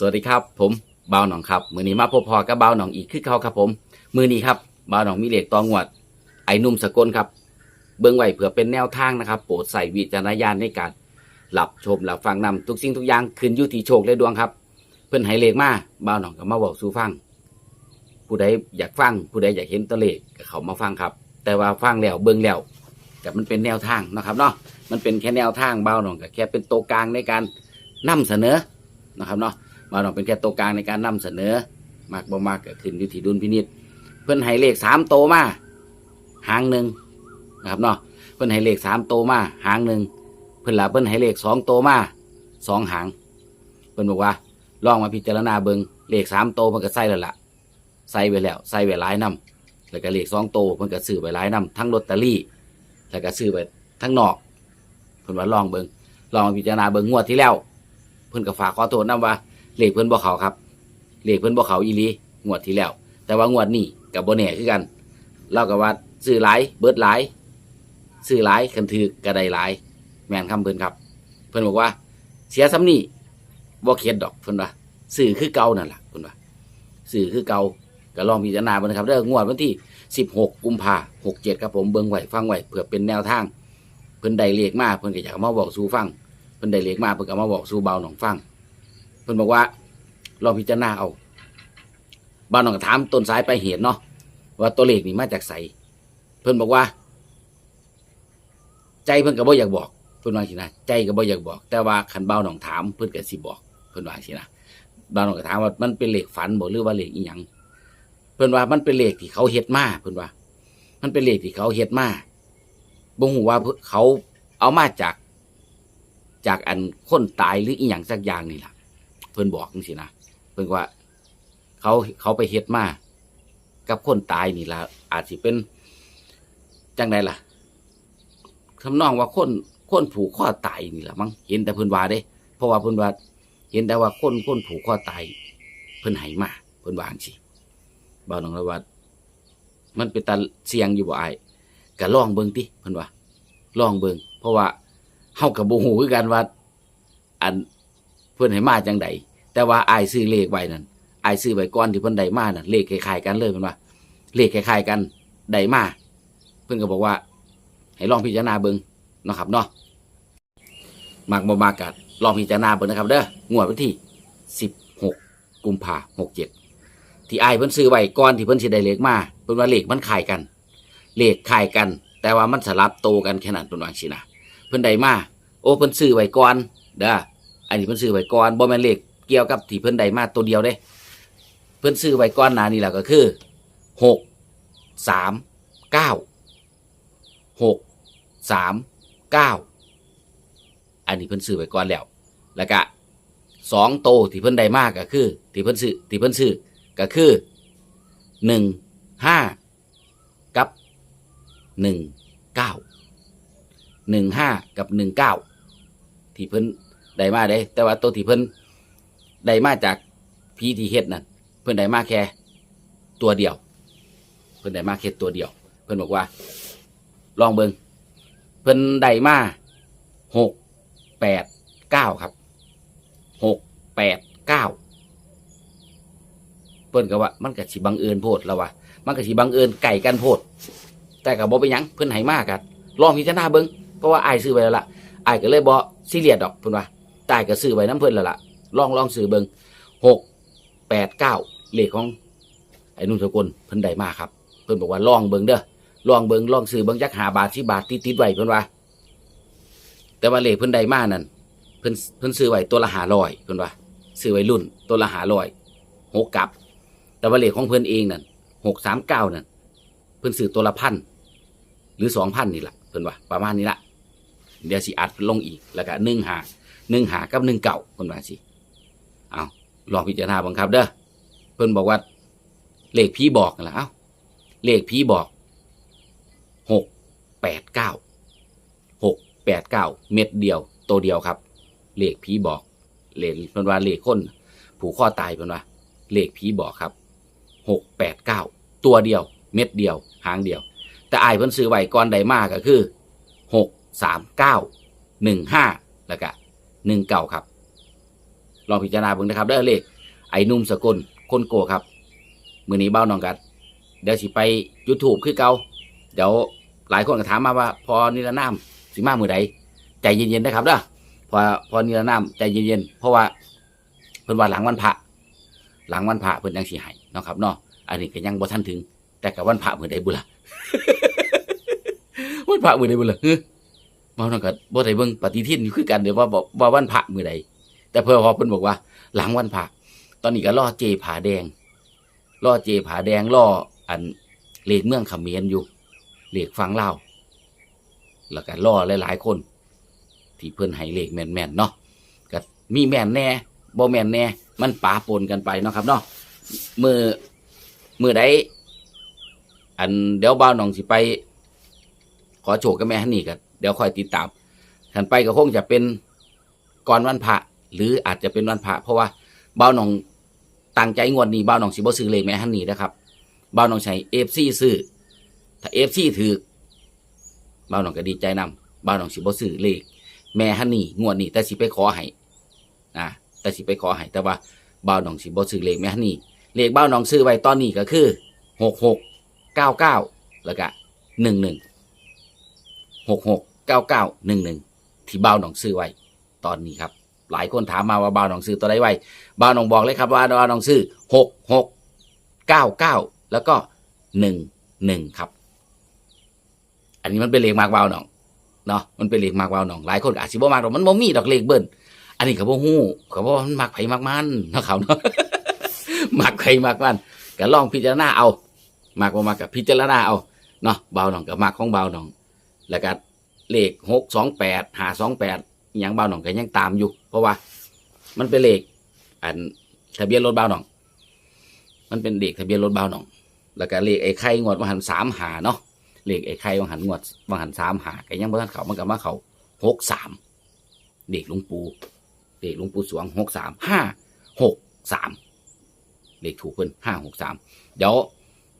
สวัสดีครับ ผมบ่าวหนองครับ มือนี้มาพบพอกับบ่าวหนองอีกคือเขาครับผม มือนี้ครับบ่าวหนองมีเหล็กตองวด ไอ้หนุ่มสกลครับ เบื้องไหวเผื่อเป็นแนวทางนะครับ โปรดใส่วิจารณญาณในการหลับชมหลับฟังนำทุกสิ่งทุกอย่างขึ้นอยู่ที่โชคและดวงครับ เพิ่อนให้เลขมาบ่าวหนองก็มาบอกสู่ฟัง ผู้ใดอยากฟัง ผู้ใดอยากเห็นตัวเลขก็เขามาฟังครับ แต่ว่าฟังแล้วเบิ่งแล้วกับมันเป็นแนวทางนะครับเนาะมันเป็นแค่แนวทางบ่าวหนองก็แค่เป็นตัวกลางในการนำเสนอนะครับเนาะ มาลองเป็นแค่ตัวกลางในการนำเสนอมากบ่มากก็ขึ้นอยู่ที่ดุลพินิษเพื่อนให้เลขสามโตมาหางหนึ่งนะครับเนาะเพื่อนให้เลขสามโตมาหางหนึ่งเพื่อนละเพื่อนให้เลขสองโตมาสองหาง เพื่อนบอกว่า ลองมาพิจารณาเบิงเลขสามโตมันก็ใส่แล้วล่ะใส่ไว้แล้วใส่ไว้หลายน้ำแล้วก็เลขสองโตเพื่อนก็ซื้อไว้หลายน้ำทั้งลอตเตอรี่ แล้วก็ซื้อไปทั้งนอก เพื่อนว่าลองเบิงลองมาพิจารณาเบิงงวดที่แล้ว เพื่อนก็ฝากขอโทษนะว่า เลขเพิ่นบ่เขาครับเลขเพิ่นบ่เขาอีลีงวดที่แล้ว แต่ว่างวดนี้กับบ่แน่คือกันเราก็ว่าซื้อหลายเบิดหลายซื้อหลายคันถือก็ไดหลาย แมนคำเพิ่นครับ เพิ่นบอกว่า เสียซ้ำนี่บ่เข็ดดอกเพิ่นว่าซื้อคือเก่านั่นแหละเพิ่นว่าซื้อคือเก่าก็ลองพิจารณาเบิ่นะครับเด้องงวดวันที่ 16 กุมภา67ครับผมเบิ่งไว้ฟังไว้เพื่อเป็นแนวทาง เพิ่นได้เลขมาเพิ่นก็อยากมาบอกสู่ฟังเพิ่นได้เลขมาเพิ่นก็มาบอกสู่เบาหนองฟัง พิ่นบอกว่าลองพิจารณาเอาบ้านน้องก็ถามต้นสายไปเหตุเนาะว่าตัวเลขนี่มาจากไสเพิ่นบอกว่า ใจเพิ่นก็บ่อยากบอกเพิ่นว่าสินะใจก็บ่อยากบอก แต่ว่าคันเบาหนองถามเพิ่นก็สิบอก เพิ่นว่าสินะบ้านน้องก็ถามว่ามันเป็นเลขฝันบ่หรือว่าเลขอีหยังเพิ่นว่ามันเป็นเลขที่เขาเฮ็ดมาเพิ่นว่า มันเป็นเลขที่เขาเฮ็ดมาบ่ฮู้ว่าเขาเอามาจาก จากอันคนตายหรืออีหยังสักอย่างนี่ล่ะ พิ่นบอกจังซี่นะเพิ่นว่า เขาเขาไปเฮ็ดมากับคนตายนี่ล่ะอาจสิเป็นจังไดล่ะทำนองว่าคนคนผูกข้อตายนี่ล่ะมั้งเห็นแต่เพิ่นว่าเด้ เพราะว่าเพิ่นว่า เห็นแต่ว่าคนคนผูกข้อตายเพิ่นให้มาเพิ่นวางซี่บ่าวน้องละว่า มันเป็นตาเสียงอยู่บ่ไอ้ก็ลองเบิ่งติเพิ่นว่าลองเบิ่งเพราะว่าเฮาก็บ่ฮู้คือกันว่า อันเพิ่นให้มาจังใด แต่ว่าไอซื้อเลขไว้นั่นอซื้อไว้ก่อนที่เพิ่นได้มานั่นเลขคล้ายๆกันเลยเพิ่นว่า เลขคล้ายๆกันได้มาเพิ่นก็บอกว่า ให้ลองพิจารณาเบิ่งนะครับเนาะมักบ่มักก็ลองพิจารณาเบิ่งนะครับ เด้องวดวันที่ 16 กุมภาพันธ์67ที่ไอเพิ่นซื้อไว้ก่อนที่เพิ่นสิได้เลขมาเพิ่นว่าเลขมันคล้ายกัน เลขคล้ายกัน แต่ว่ามันสลับโตกันแค่นั้นเพิ่นว่าจังซี่นะเพิ่นได้มาโอ้เพิ่นซื้อไว้ก่อนเด้ออันนี้เพิ่นซื้อไว้ก่อนบ่แม่นเลข เกี่ยวกับที่เพิ่นได้มาตัวเดียวเด้ เพิ่นซื้อไว้ก่อนหน้านี้แหละก็คือหกสามเก้าหกสามเก้าอันนี้เพิ่นซื้อไว้ก่อนแล้ว แล้วก็สองโตที่เพิ่นได้มากก็คือ ที่เพิ่นซื้อที่เพิ่นซื้อก็คือหนึ่งห้ากับหนึ่งเก้าหนึ่งห้ากับหนึ่งเก้าที่เพิ่นได้มาได้ แต่ว่าตัวที่เพิ่น ได้มาจากพีทีเฮ็ดนั่นเพิ่นได้มาแค่ ตัวเดียว เพิ่นได้มาแค่ตัวเดียว เพิ่นบอกว่า ลองเบิงเพิ่นได้มาหกแปดเก้าครับหกแปดเก้าเพิ่นก็ว่า มันก็สิบังเอิญโพดแล้วว่ามันก็สิบังเอิญไก่กันโพด แต่ก็บ่เป็นหยังเพิ่นให้มากันลองพิจารณาเบิงเพราะว่าอายซื้อไว้แล้วล่ะอายก็เลยบ่ซีเรียสดอกเพิ่นว่าตายก็ซื้อไว้น้ำเพิ่นแล้วล่ะ ลองลองซื้อเบิงหกแปดเก้าเลขของไอ้นุ่นสกุลเพิ่นได้มาครับ เพิ่นบอกว่าลองเบิงเด้อลองเบิงลองซื้อเบิงจักหาบาทสิบาทติดไว้เพิ่นว่า แต่ว่าเลขเพิ่นได้มานั่นเพิ่นเพิ่นซื้อไว้ตัวละ500เพิ่นว่าซื้อไว้รุ่นตัวละ500หกกับ แต่ว่าเลขของเพิ่นเองนั่น639นั่นเพิ่นซื้อตัวละพันหรือ2,000นี่ล่ะเพิ่นว่าประมาณนี้ละเดี๋ยวสิอัดลงอีกแล้วก็หนึ่งหาหนึ่งหากับหนึ่งเก่าคนว่าสิ เอาลองพิจารณาบังครับเด้อเพิ่นบอกว่าเลขพี่บอกนั่นล่ะเอ้าเลขพี่บอกหกแปดเก้าหกแปดเก้าเม็ดเดียวตัวเดียวครับ เลขพี่บอกเลขเพิ่นว่าเลขคนผูกข้อตายเพิ่นว่าเลขพี่บอกครับหกแปดเก้าตัวเดียว เม็ดเดียว หางเดียว แต่อายเพิ่นซื้อไว้ก่อนใดมากก็คือหกสามเก้าหนึ่งห้าแล้วก็หนึ่งเก้าครับ ลองพิจารณาเบิ่งนะครับเด้อเลขไอ้หนุ่มสกลคนโกครับมือนี้เบ้าน้องกัดเดี๋ยวสิไป YouTube คือเก่าเดี๋ยวหลายคนก็ถามมาว่า พอนิรนามสิมามือใดใจเย็นๆนะครับเด้อพอพอนิรนามใจเย็นๆเพราะว่าเพิ่นว่าหลังวันพระหลังวันพระเพิ่นยังสิให้เนาะครับเนาะอันนี้ก็ยังบ่ทันถึง แต่กับวันพระมื้อใดบุล่ะวันพระมื้อใดบุล่ะฮึมาน้องก็บ่ได้เบิ่งปฏิทินอยู่คือกันเดี๋ยวว่าว่าวันพระมื้อใด แต่เพื่อพอเพิ่นบอกว่า หลังวันพระตอนนี้ก็ล่อเจผาแดงล่อเจผาแดงล่ออันเลขเมืองเขมรอยู่เลขฟังเล่าแล้วก็ล่อหลายๆคน ที่เพิ่นให้เลขแม่นๆเนาะก็มีแม่นแน่บ่แม่นแน่ มันปาปนกันไปเนาะครับเนาะมือมือใดอันเดี๋ยวบ่าวหนองสิไป ขอโชคกับแม่ฮันนี่กันเดี๋ยวคอยติดตามขันไปก็คงจะเป็นก่อนวันพระ หรืออาจจะเป็นวันพระเพราะว่าบ่าหนองตั้งใจงวดนี้บ่าหนองสิบ่ซื้อเลขแม่ฮันนี่นะครับบ่าหนองใช้เอฟซีซื้อถ้าเอฟซีถือบ่าหนองก็ดีใจนำบ่าหนองสิบ่ซื้อเลขแม่ฮันนี่งวดนี้แต่สิไปขอให้อ่าแต่สิไปขอให้แต่ว่าบ่าหนองสิบ่ซื้อเลขแม่ฮันนี่เลขบ่าหนองซื้อไว้ตอนนี้ก็คือหกหกเก้าเก้าแล้วก็หนึ่งหนึ่งหกหกเก้าเก้าหนึ่งหนึ่งที่บ้าหนองซื้อไว้ตอนนี้ครับ หลายคนถามมาว่าบาวหนองซื้อตัวใดไว้บาวหนองบอกเลยครับว่าบาวหนองซื้อหกหกเก้าเก้าแล้วก็หนึ่งหนึ่งครับ อันนี้มันเป็นเลขมากบาวหนองเนาะมันเป็นเลขมากบาวหนองหลายคนอาจสิบ่มากหรอกมันบ่มีดอกเลขเบิ้ลอันนี้ก็บ่ฮู้ก็บ่ว่ามันมักไผมากมันนะครับเนาะมักไผมากมันก็ลองพิจารณาเอามากบ่มากกับพิจารณาเอาเนาะบาวหนองกับมากของบาวหนอง แล้วก็เลขหกสองแปดหาสองแปด ยังเบาหน่องก็ยังตามอยู่ เพราะว่า มันเป็นเลขอันทะเบียนรถเบาหน่อง มันเป็นเลขทะเบียนรถเบาหน่อง แล้วก็เลขไอ้ไข่งวดวังหันสามหาเนาะเลขไอ้ไข่วังหันงวดวังหันสามหาก็ยังบ่ทันเขามันก็มาเขาหกสามเด็กหลุงปูเด็กหลุงปูสวงหกสามห้าหกสามเลขถูกเพิ่นห้าหกสามเดี๋ยว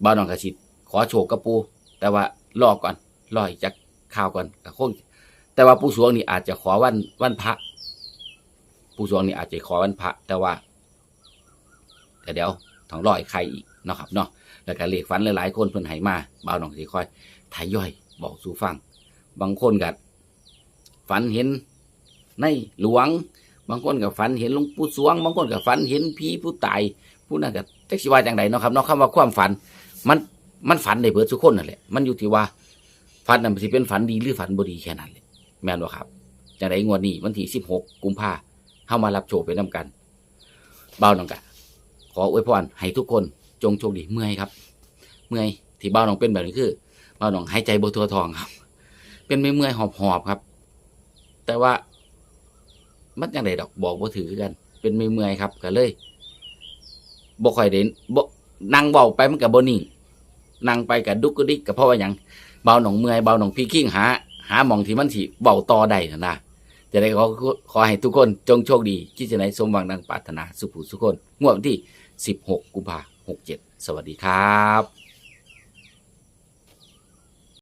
เบาหนองกระชิดขอโชคกับปู แต่ว่ารอก่อนรออีกจักข่าวก่อนก็คง แต่ว่าผู้สวงนี่อาจจะขอวันวันพระ ผู้สวงนี่อาจจะขอวันพระ แต่ว่าแต่เดี๋ยวต้องรออีกใครอีกนะครับเนาะแล้วก็เลขฝันหลายๆคนเพิ่นให้มาบ่าวหนองสิคอยทายย่อยบอกสู่ฟัง บางคนก็ฝันเห็นในหลวง บางคนก็ฝันเห็นหลวงปู่สวง บางคนก็ฝันเห็นผีผู้ตายผู้นั้นก็จักสิว่าจังไดเนาะครับเนาะคำว่าความฝัน มันมันฝันได้เบิดทุกคนนั่นแหละมันอยู่ที่ว่าฝันนั้นสิเป็นฝันดีหรือฝันบ่ดีแค่นั้นเลย แม่นบ่ครับจังไดงวดนี้วันที่16กุมภาเข้ามารับโชคไปนำกัน เบาหนองกะ ขออวยพรให้ทุกคนจงโชคดีเมื่อยครับ เมื่อยที่เบาหนองเป็นแบบนี้คือเบาหนองหายใจบ่ทั่วทองครับ เป็นไม่เมื่อยหอบหอบๆครับ แต่ว่ามันจังไดดอกบอกบ่ถือกัน เป็นไม่เมื่อยครับก็เลยบ่ค่อยเด่นบ่นั่งเว้าไปมันก็บ่นิ่งนั่งไปก็ดุกกระดิกก็เพราะว่าหยังเบาหนองเมื่อยเบาหนองพี่ขิ้งหา หาหมองที่มันสิเบาต่อได้นะนะจะได้ขอขอให้ทุกคนจงโชคดีคิดจะไหนสมหวังดังปรารถนาสุขภูสุขคนงวดวันที่ 16 กุมภาพันธ์67 สวัสดีครับ